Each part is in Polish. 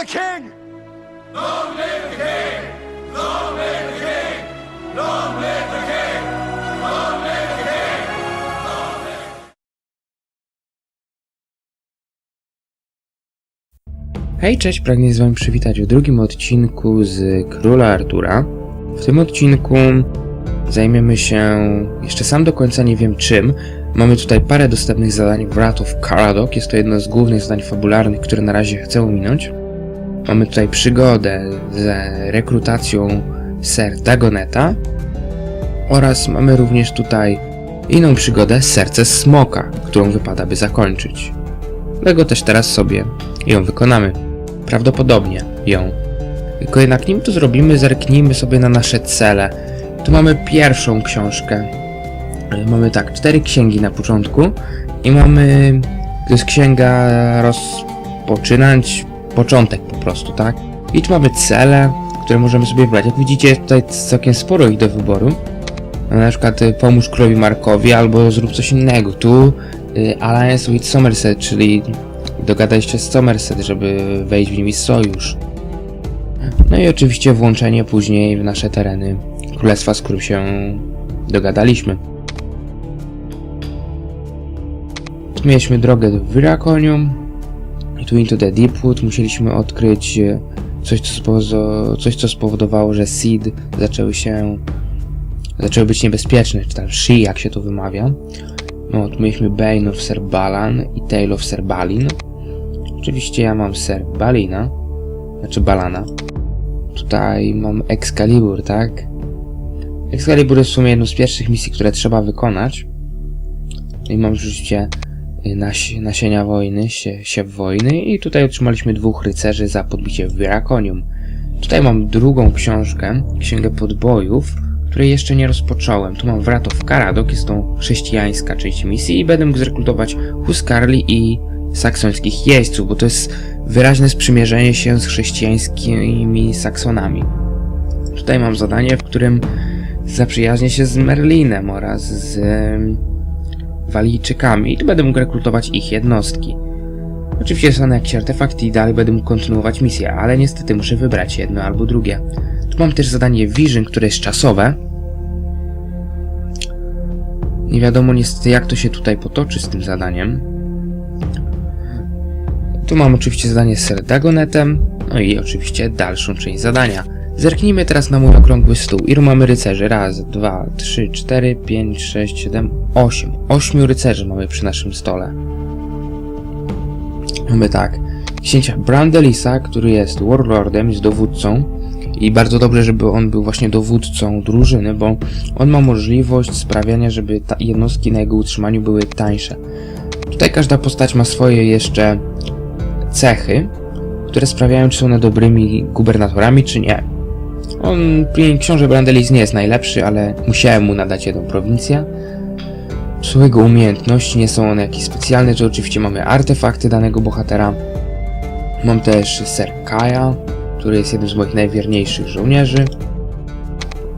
Long live the king! Hej, cześć, pragnę z wami przywitać w drugim odcinku z Króla Artura. W tym odcinku zajmiemy się, jeszcze sam do końca nie wiem czym, mamy tutaj parę dostępnych zadań w Wrath of Karadok, jest to jedno z głównych zadań fabularnych, które na razie chcę ominąć. Mamy tutaj przygodę z rekrutacją Ser Dagoneta oraz mamy również tutaj inną przygodę Serce Smoka, którą wypada by zakończyć. Dlatego też teraz sobie ją wykonamy. Prawdopodobnie ją. Tylko jednak nim to zrobimy, zerknijmy sobie na nasze cele. Tu mamy pierwszą książkę. Mamy tak, cztery księgi na początku i mamy, to jest księga rozpoczynać początek po prostu, tak? I tu mamy cele, które możemy sobie wybrać. Jak widzicie, tutaj całkiem sporo ich do wyboru. Na przykład y, pomóż królowi Markowi albo zrób coś innego. Tu y, Alliance with Somerset, czyli dogadaj się z Somerset, żeby wejść w nimi sojusz. No i oczywiście włączenie później w nasze tereny królestwa, z którym się dogadaliśmy. Mieliśmy drogę do Vyraconium i tu into the Deepwood musieliśmy odkryć e, coś, co, coś, co spowodowało, że Seed zaczęły się zaczęły być niebezpieczne, czy tam Shi, jak się to wymawia. No, tu mieliśmy Bane of Ser Balan i Tale of Ser Balin. Oczywiście ja mam Ser Balina, znaczy Balana. Tutaj mam Excalibur, tak? Excalibur jest w sumie jedną z pierwszych misji, które trzeba wykonać. No I mam oczywiście y, nas, nasienia wojny, sie, siew wojny i tutaj otrzymaliśmy dwóch rycerzy za podbicie w Vyraconium. Tutaj mam drugą książkę, Księgę Podbojów, której jeszcze nie rozpocząłem. Tu mam Wrath of Karadok, jest to chrześcijańska część misji i będę mógł zrekrutować Huskarli i saksońskich jeźdźców, bo to jest wyraźne sprzymierzenie się z chrześcijańskimi Saksonami. Tutaj mam zadanie, w którym zaprzyjaźnię się z Merlinem oraz z Walijczykami i tu będę mógł rekrutować ich jednostki. Oczywiście dostanę jakiś artefakt i dalej będę mógł kontynuować misję, ale niestety muszę wybrać jedno albo drugie. Tu mam też zadanie Vision, które jest czasowe. Nie wiadomo niestety jak to się tutaj potoczy z tym zadaniem. Tu mam oczywiście zadanie z Ser Dagonetem, no i oczywiście dalszą część zadania. Zerknijmy teraz na mój okrągły stół. Ilu mamy rycerzy? Raz, dwa, trzy, cztery, pięć, sześć, siedem, osiem. Ośmiu rycerzy mamy przy naszym stole. Mamy tak. Księcia Brandelisa, który jest warlordem, jest dowódcą. I bardzo dobrze, żeby on był właśnie dowódcą drużyny, bo on ma możliwość sprawiania, żeby jednostki na jego utrzymaniu były tańsze. Tutaj każda postać ma swoje jeszcze cechy, które sprawiają, czy są one dobrymi gubernatorami, czy nie. On, książę Brandelis nie jest najlepszy, ale musiałem mu nadać jedną prowincję. Są jego umiejętności, nie są one jakieś specjalne, to oczywiście mamy artefakty danego bohatera. Mam też Ser Kaja, który jest jednym z moich najwierniejszych żołnierzy.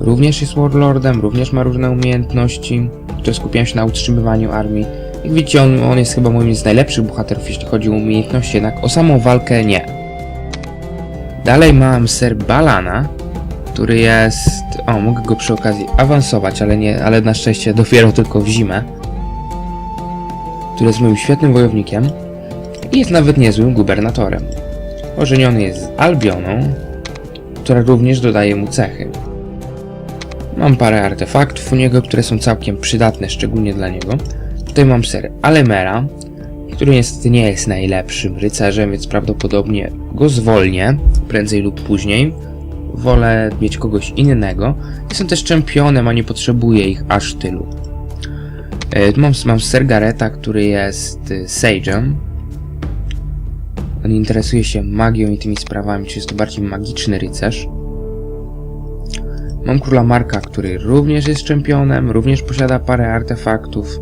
Również jest warlordem, również ma różne umiejętności, które skupiają się na utrzymywaniu armii. Jak widzicie, on, on jest chyba moim z najlepszych bohaterów, jeśli chodzi o umiejętności, jednak o samą walkę nie. Dalej mam Ser Balana, który jest... O, mogę go przy okazji awansować, ale nie, ale na szczęście dopiero tylko w zimę. Który jest moim świetnym wojownikiem i jest nawet niezłym gubernatorem. Ożeniony jest z Albioną, która również dodaje mu cechy. Mam parę artefaktów u niego, które są całkiem przydatne, szczególnie dla niego. Tutaj mam ser Alemera, który niestety nie jest najlepszym rycerzem, więc prawdopodobnie go zwolnię, prędzej lub później. Wolę mieć kogoś innego. Jestem też czempionem, a nie potrzebuję ich aż tylu. E, mam, mam Ser Gareta, który jest y, Sage'em. On interesuje się magią i tymi sprawami, czy jest to bardziej magiczny rycerz. Mam króla Marka, który również jest czempionem, również posiada parę artefaktów.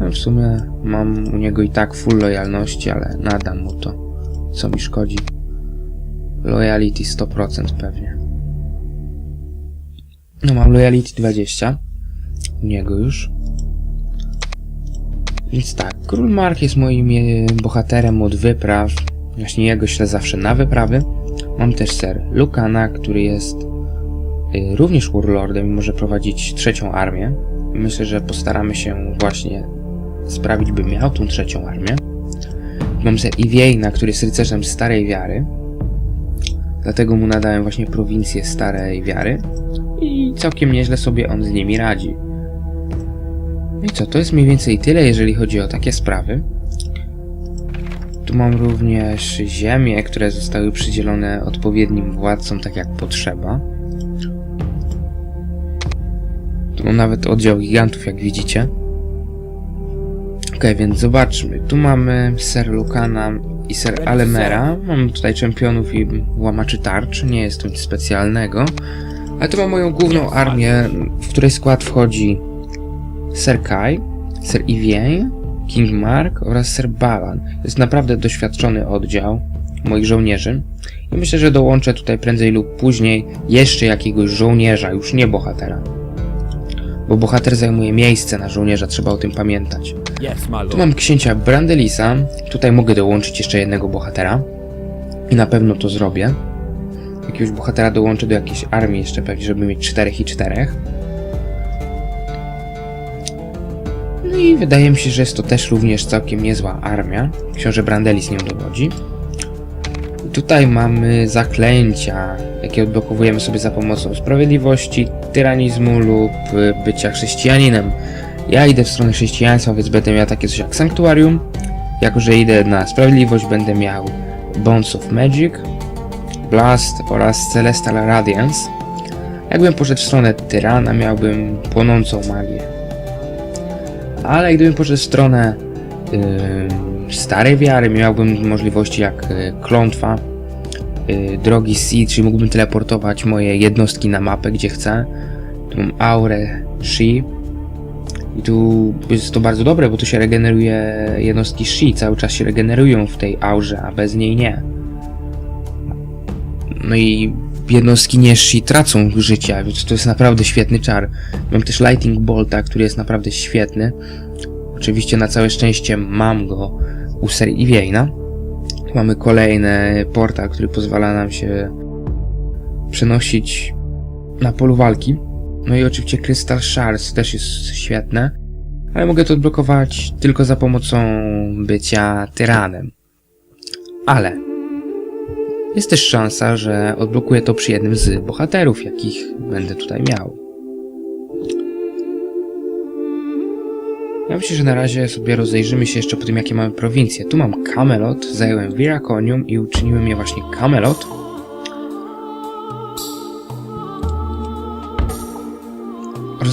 No, w sumie mam u niego i tak full lojalności, ale nadam mu to, co mi szkodzi. Loyalty 100% pewnie. No mam loyalty 20. U niego już. Więc tak, król Mark jest moim e, bohaterem od wypraw. Właśnie jego ślę zawsze na wyprawy. Mam też ser Lukana, który jest y, również warlordem i może prowadzić trzecią armię. Myślę, że postaramy się właśnie sprawić, by miał tą trzecią armię. Mam ser Iwiejna, który jest rycerzem starej wiary. Dlatego mu nadałem właśnie prowincję starej wiary. I całkiem nieźle sobie on z nimi radzi. No i co, to jest mniej więcej tyle, jeżeli chodzi o takie sprawy. Tu mam również ziemie, które zostały przydzielone odpowiednim władcom, tak jak potrzeba. Tu mam nawet oddział gigantów, jak widzicie. Ok, więc zobaczmy. Tu mamy Ser Lukana i Ser Alemera. Mam tutaj czempionów i łamaczy tarcz. Nie jest to nic specjalnego. Ale tu mam moją główną armię, w której skład wchodzi Ser Kai, Ser Ivien, King Mark oraz Ser Balan. To jest naprawdę doświadczony oddział moich żołnierzy. I myślę, że dołączę tutaj prędzej lub później jeszcze jakiegoś żołnierza, już nie bohatera. Bo bohater zajmuje miejsce na żołnierza, trzeba o tym pamiętać. Yes, my Tu lord. mam księcia Brandelisa. Tutaj mogę dołączyć jeszcze jednego bohatera. I na pewno to zrobię. Jakiegoś bohatera dołączę do jakiejś armii jeszcze pewnie, żeby mieć czterech i czterech. No i wydaje mi się, że jest to też również całkiem niezła armia. Książę Brandelis nią dowodzi. I tutaj mamy zaklęcia, jakie odblokowujemy sobie za pomocą sprawiedliwości, tyranizmu lub bycia chrześcijaninem. Ja idę w stronę chrześcijaństwa, więc będę miał takie coś jak Sanktuarium. Jako, że idę na sprawiedliwość, będę miał Bonds of Magic, Blast oraz Celestial Radiance. Jakbym poszedł w stronę Tyrana, miałbym płonącą magię. Ale gdybym poszedł w stronę yy, starej wiary, miałbym możliwości jak yy, klątwa, yy, drogi Sea, czyli mógłbym teleportować moje jednostki na mapę, gdzie chcę. Tu mam aurę Shi, i tu jest to bardzo dobre, bo tu się regeneruje jednostki Shi, cały czas się regenerują w tej aurze, a bez niej nie. No i jednostki nie Shi tracą życia, więc to jest naprawdę świetny czar. Mam też Lighting Bolta, który jest naprawdę świetny. Oczywiście na całe szczęście mam go u Ser Iwiejna. Mamy kolejny portal, który pozwala nam się przenosić na polu walki. No i oczywiście Crystal Shards też jest świetne, ale mogę to odblokować tylko za pomocą bycia tyranem. Ale jest też szansa, że odblokuję to przy jednym z bohaterów, jakich będę tutaj miał. Ja myślę, że na razie sobie rozejrzymy się jeszcze po tym, jakie mamy prowincje. Tu mam Camelot, zająłem Viraconium i uczyniłem je właśnie Camelot.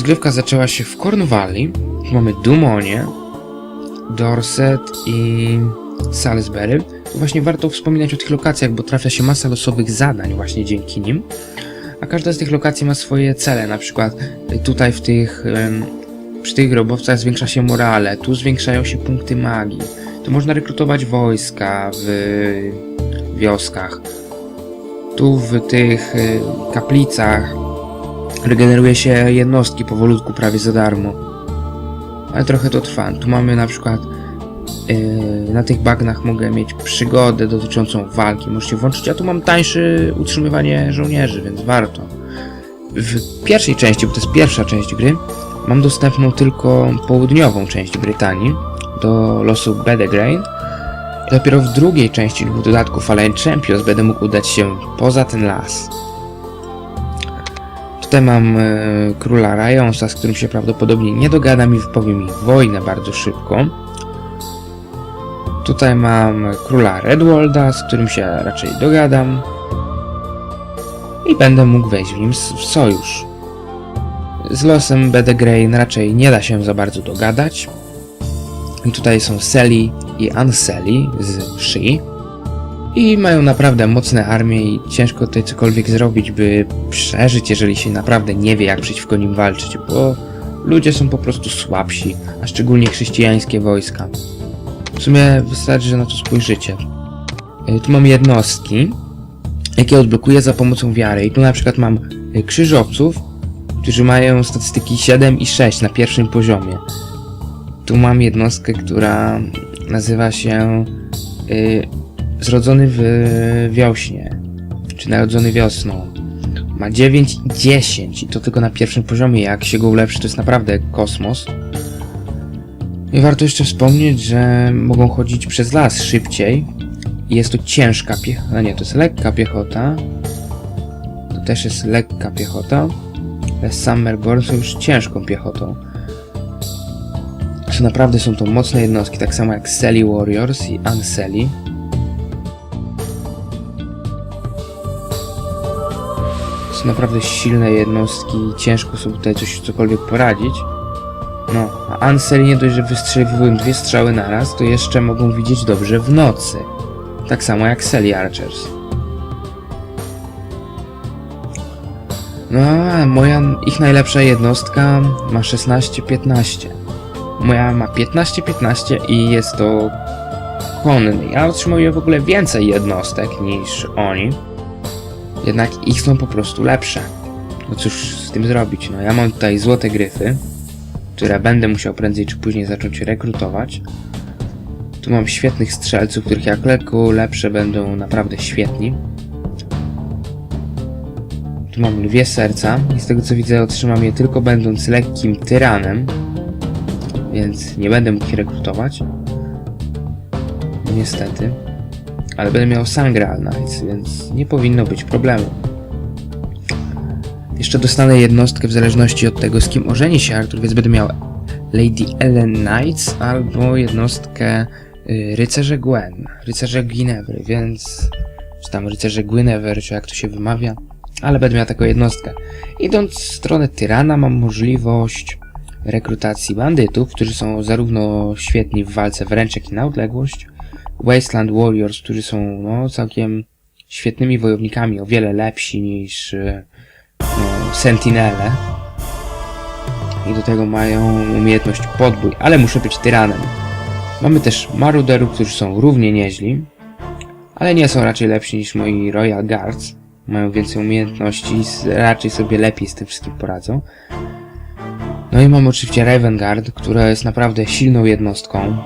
Rozgrywka zaczęła się w Cornwalli. Mamy Dumonię, Dorset i Salisbury. Tu właśnie warto wspominać o tych lokacjach, bo trafia się masa losowych zadań właśnie dzięki nim. A każda z tych lokacji ma swoje cele, na przykład tutaj w tych, przy tych grobowcach zwiększa się morale, tu zwiększają się punkty magii. Tu można rekrutować wojska w wioskach. Tu w tych y, kaplicach regeneruje się jednostki powolutku, prawie za darmo. Ale trochę to trwa. Tu mamy na przykład yy, na tych bagnach mogę mieć przygodę dotyczącą walki. Możecie włączyć, a tu mam tańsze utrzymywanie żołnierzy, więc warto. W pierwszej części, bo to jest pierwsza część gry, mam dostępną tylko południową część Brytanii do losu Bedegrain. Dopiero w drugiej części lub dodatku Fallen Champions będę mógł udać się poza ten las. Tutaj mam e, króla Rajonsa, z którym się prawdopodobnie nie dogadam i wypowiem mi wojnę bardzo szybko. Tutaj mam króla Redwolda, z którym się raczej dogadam. I będę mógł wejść w nim w sojusz. Z losem Bedegrain raczej nie da się za bardzo dogadać. I tutaj są Seli i Anseli z Shi. I mają naprawdę mocne armie i ciężko tutaj cokolwiek zrobić, by przeżyć, jeżeli się naprawdę nie wie, jak przeciwko nim walczyć, bo ludzie są po prostu słabsi, a szczególnie chrześcijańskie wojska. W sumie wystarczy, że na to spojrzycie. Y, Tu mam jednostki, jakie odblokuję za pomocą wiary. I tu na przykład mam y, krzyżowców, którzy mają statystyki 7 i 6 na pierwszym poziomie. Tu mam jednostkę, która nazywa się y, zrodzony w wiośnie, czy narodzony wiosną. Ma 9 i 10 i to tylko na pierwszym poziomie. Jak się go ulepszy, to jest naprawdę kosmos. I warto jeszcze wspomnieć, że mogą chodzić przez las szybciej. Jest to ciężka piechota. No nie, to jest lekka piechota. To też jest lekka piechota. Ale Summerborn są już ciężką piechotą. Że naprawdę są to mocne jednostki, tak samo jak Selly Warriors i Unselly. Są naprawdę silne jednostki i ciężko sobie tutaj coś cokolwiek poradzić. No, a Anseli nie dość, że wystrzeliwują dwie strzały naraz, to jeszcze mogą widzieć dobrze w nocy. Tak samo jak Selly Archers. No, a moja, ich najlepsza jednostka ma 16-15. Moja ma 15-15 i jest to konny. Ja otrzymuję w ogóle więcej jednostek niż oni. Jednak ich są po prostu lepsze. No cóż z tym zrobić? No ja mam tutaj złote gryfy, które będę musiał prędzej czy później zacząć rekrutować. Tu mam świetnych strzelców, których jak lekko lepsze będą naprawdę świetni. Tu mam lwie serca i z tego co widzę otrzymam je tylko będąc lekkim tyranem. Więc nie będę mógł ich rekrutować. No niestety. Ale będę miał Sangreal Knights, więc nie powinno być problemu. Jeszcze dostanę jednostkę w zależności od tego, z kim ożeni się Arthur, więc będę miał Lady Ellen Knights albo jednostkę y, Rycerze Gwen, Rycerze Guinevere, więc... czy tam Rycerze Guinevere, czy jak to się wymawia, ale będę miał taką jednostkę. Idąc w stronę Tyrana mam możliwość rekrutacji bandytów, którzy są zarówno świetni w walce wręcz, jak i na odległość, Wasteland Warriors, którzy są no, całkiem świetnymi wojownikami, o wiele lepsi niż y, no, Sentinele. I do tego mają umiejętność podbój, ale muszę być tyranem. Mamy też Maruderów, którzy są równie nieźli, ale nie są raczej lepsi niż moi Royal Guards. Mają więcej umiejętności i raczej sobie lepiej z tym wszystkim poradzą. No i mam oczywiście Raven Guard, która jest naprawdę silną jednostką.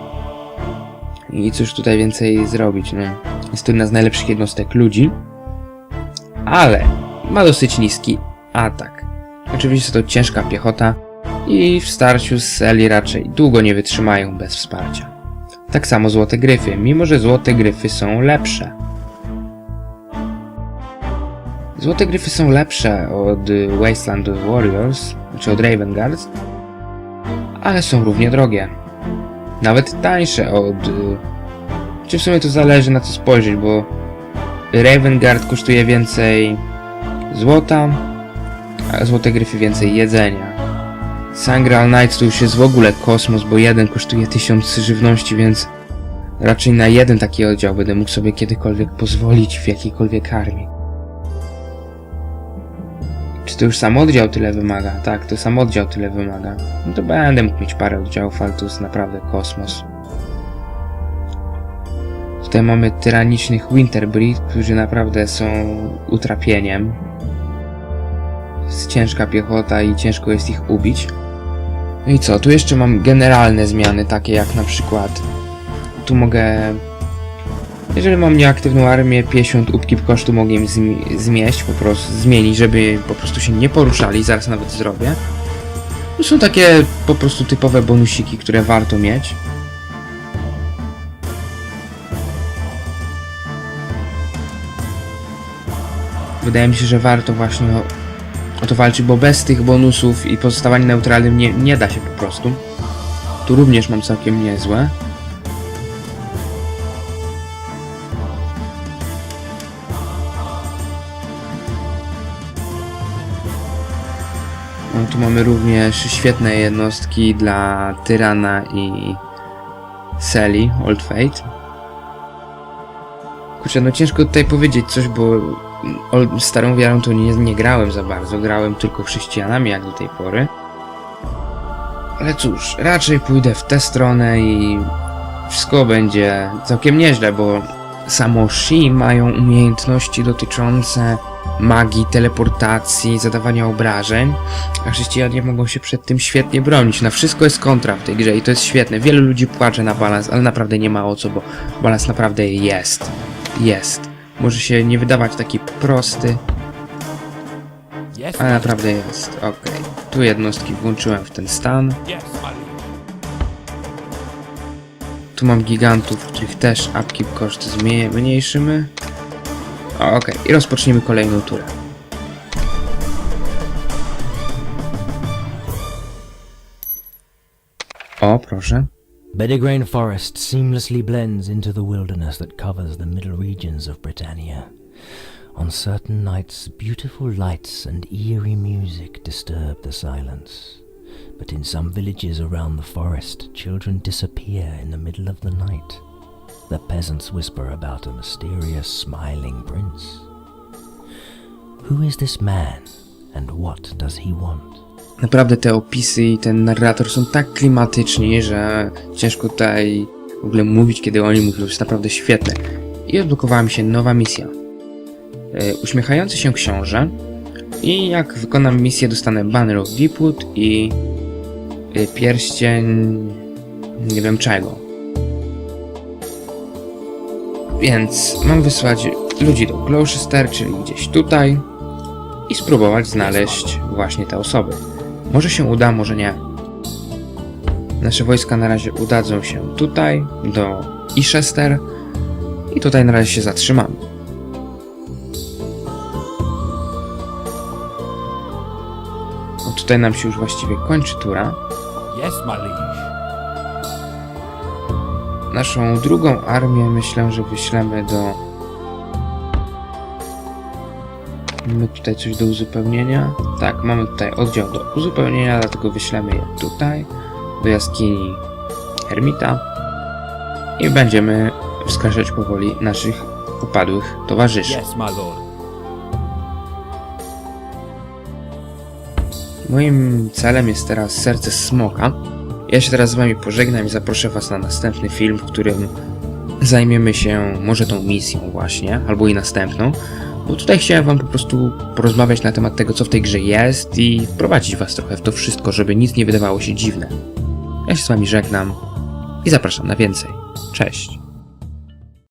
I cóż tutaj więcej zrobić, no. Jest to jedna z najlepszych jednostek ludzi. Ale ma dosyć niski atak. Oczywiście to ciężka piechota i w starciu z Seli raczej długo nie wytrzymają bez wsparcia. Tak samo złote gryfy, mimo że złote gryfy są lepsze. Złote gryfy są lepsze od Wasteland Warriors, czy od Raven Guards, ale są równie drogie. Nawet tańsze od... y, Czy w sumie to zależy na co spojrzeć, bo Raven Guard kosztuje więcej złota, a złote gryfy więcej jedzenia. Sangreal Knights to już jest w ogóle kosmos, bo jeden kosztuje 1000 żywności, więc raczej na jeden taki oddział będę mógł sobie kiedykolwiek pozwolić w jakiejkolwiek armii. Czy to już sam oddział tyle wymaga? Tak, to sam oddział tyle wymaga. No to będę mógł mieć parę oddziałów, ale to jest naprawdę kosmos. Tutaj mamy tyranicznych Winterbreed, którzy naprawdę są utrapieniem. Jest ciężka piechota i ciężko jest ich ubić. No i co, tu jeszcze mam generalne zmiany, takie jak na przykład tu mogę jeżeli mam nieaktywną armię, 50 upkip kosztu mogę im zmi- zmieść, po prostu zmienić, żeby po prostu się nie poruszali, zaraz nawet zrobię. To są takie po prostu typowe bonusiki, które warto mieć. Wydaje mi się, że warto właśnie o to walczyć, bo bez tych bonusów i pozostawania neutralnym nie, nie da się po prostu. Tu również mam całkiem niezłe. Tu mamy również świetne jednostki dla Tyrana i Seli, Old Fate. Kurczę, no ciężko tutaj powiedzieć coś, bo starą wiarą to nie, nie grałem za bardzo, grałem tylko chrześcijanami jak do tej pory. Ale cóż, raczej pójdę w tę stronę i wszystko będzie całkiem nieźle, bo samo Shi mają umiejętności dotyczące magii, teleportacji, zadawania obrażeń, a chrześcijanie mogą się przed tym świetnie bronić. Na wszystko jest kontra w tej grze i to jest świetne. Wielu ludzi płacze na balans, ale naprawdę nie ma o co, bo balans naprawdę jest. jest. Może się nie wydawać taki prosty, ale naprawdę jest. Okej. Tu jednostki włączyłem w ten stan. Tu mam gigantów, których też upkeep koszt zmie- zmniejszymy. O, Okej, i rozpoczniemy kolejną turę. O, proszę. Bedegrain Forest seamlessly blends into the wilderness that covers the middle regions of Britannia. On certain nights, beautiful lights and eerie music disturb the silence. But in some villages around the forest, children disappear in the middle of the night. The peasants whisper about a mysterious smiling prince. Who is this man, and what does he want? Naprawdę te opisy i ten narrator są tak klimatyczni, że ciężko tutaj w ogóle mówić, kiedy oni mówią. Jest naprawdę świetne. I odblokowała mi się nowa misja. E, Uśmiechający się książę. I jak wykonam misję, dostanę Banner of Deepwood i e, pierścień nie wiem czego. Więc mam wysłać ludzi do Gloucester, czyli gdzieś tutaj i spróbować znaleźć właśnie te osoby. Może się uda, może nie. Nasze wojska na razie udadzą się tutaj, do Ishester i tutaj na razie się zatrzymamy. No tutaj nam się już właściwie kończy tura. Yes, my liege. Naszą drugą armię myślę, że wyślemy do... Mamy tutaj coś do uzupełnienia. Tak, mamy tutaj oddział do uzupełnienia, dlatego wyślemy je tutaj, do jaskini Hermita i będziemy wskrzeszać powoli naszych upadłych towarzyszy. Yes, my lord. Moim celem jest teraz serce smoka. Ja się teraz z wami pożegnam i zaproszę was na następny film, w którym zajmiemy się może tą misją właśnie, albo i następną. Bo tutaj chciałem wam po prostu porozmawiać na temat tego, co w tej grze jest i wprowadzić was trochę w to wszystko, żeby nic nie wydawało się dziwne. Ja się z wami żegnam i zapraszam na więcej. Cześć!